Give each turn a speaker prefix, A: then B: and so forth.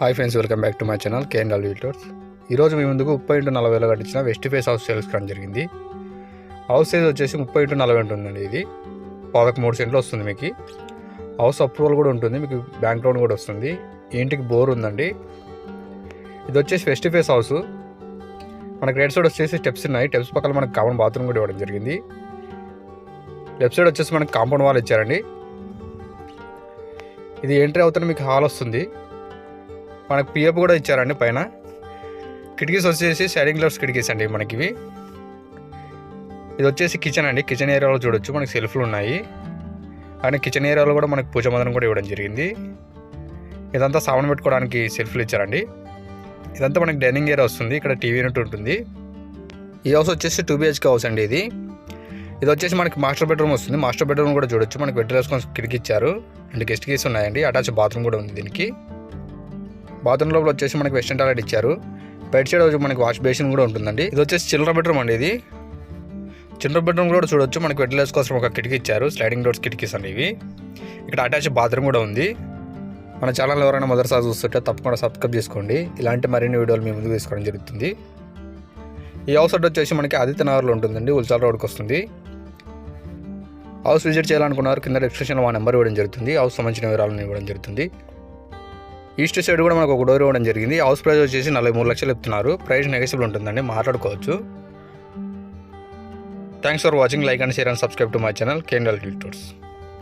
A: Hi friends welcome back to my channel KNL builders ఈరోజు మీ ముందుకు ముప్పై ఇంటూ నలభై వేలు కట్టించిన వెస్ట్ ఫేస్ హౌస్ సేల్స్ కావడం జరిగింది. హౌస్ సైజ్ వచ్చేసి ముప్పై ఇంటూ నలభై ఉంటుందండి ఇది. పాదకు మూడు సెంట్లు వస్తుంది మీకు. హౌస్ అప్రూవల్ కూడా ఉంటుంది మీకు బ్యాంక్ లోన్ కూడా వస్తుంది. ఇంటికి బోర్ ఉందండి. ఇది వచ్చేసి వెస్ట్ ఫేస్ హౌస్ మనకి రైట్ సైడ్ వచ్చేసి స్టెప్స్ ఉన్నాయి. స్టెప్స్ పక్కన మనకి కామన్ బాత్రూమ్ కూడా ఇవ్వడం జరిగింది. లెఫ్ట్ సైడ్ వచ్చేసి మనకి కాంపౌండ్ వాల్ ఇచ్చారండి. ఇది ఎంట్రీ అవుతున్న మీకు హాల్ వస్తుంది. మనకు పిఎఫ్ కూడా ఇచ్చారండి పైన. కిటికీస్ వచ్చేసి సైడింగ్ గ్లాస్ కిటికీస్ అండి మనకి ఇవి. ఇది వచ్చేసి కిచెన్ అండి కిచెన్ ఏరియాలో చూడొచ్చు. మనకి సెల్ఫ్లు ఉన్నాయి. అండ్ కిచెన్ ఏరియాలో కూడా మనకి పూజ మందిరం కూడా ఇవ్వడం జరిగింది. ఇదంతా సామాన్ పెట్టుకోవడానికి సెల్ఫ్లు ఇచ్చారండి. ఇదంతా మనకి డైనింగ్ ఏరియా వస్తుంది. ఇక్కడ టీవీ యూనిట్ ఉంటుంది. ఈ హౌస్ వచ్చేసి టూ బిహెచ్కే హౌస్ అండి ఇది. ఇది వచ్చేసి మనకి మాస్టర్ బెడ్రూమ్ వస్తుంది. మాస్టర్ బెడ్రూమ్ కూడా చూడొచ్చు. మనకి బెడ్ వేసుకొని కిటికీ ఇచ్చారు. అండ్ గెస్ట్ కీస్ ఉన్నాయండి. అటాచ్ బాత్రూమ్ కూడా ఉంది దీనికి. బాత్రూమ్ లోపల వచ్చేసి మనకి వెస్టర్న్ టాయిలెట్ ఇచ్చారు. బెడ్ సైడ్ వచ్చి మనకి వాష్ బేసిన్ కూడా ఉంటుందండి. ఇది వచ్చేసి చిల్డ్రన్ బెడ్రూమ్ అండి ఇది. చిల్డ్రన్ బెడ్రూమ్ కూడా చూడొచ్చు. మనకి వెంటిలేస్ కోసం ఒక కిటికీ ఇచ్చారు. స్లైడింగ్ డోర్స్ కిటికీస్ అండి ఇవి. ఇక్కడ అటాచ్ బాత్రూమ్ కూడా ఉంది. మన ఛానల్ ఎవరైనా మొదటిసారి చూస్తుంటే తప్పకుండా సబ్స్క్రైబ్ చేసుకోండి. ఇలాంటి మరిన్ని వీడియోలు మీ ముందుకు తీసుకోవడం జరుగుతుంది. ఈ హౌస్ అడ్డు వచ్చేసి మనకి ఆదిత్య నగర్లో ఉంటుందండి. ఉల్చాల రోడ్కి వస్తుంది. హౌస్ విజిట్ చేయాలనుకున్నారు కింద డిస్క్రిప్షన్లో మా నెంబర్ ఇవ్వడం జరుగుతుంది. హౌస్ సంబంధించిన వివరాలను ఇవ్వడం జరుగుతుంది. ఈస్ట్ సైడ్ కూడా మనకు ఒక డోర్ ఇవ్వడం జరిగింది. హౌస్ ప్రైస్ వచ్చేసి నలభై మూడు లక్షలు చెప్తున్నారు. ప్రైస్ నెగసిబుల్ ఉంటుందండి. మాట్లాడుకోవచ్చు. Thanks for watching like and share and subscribe to my channel candle tours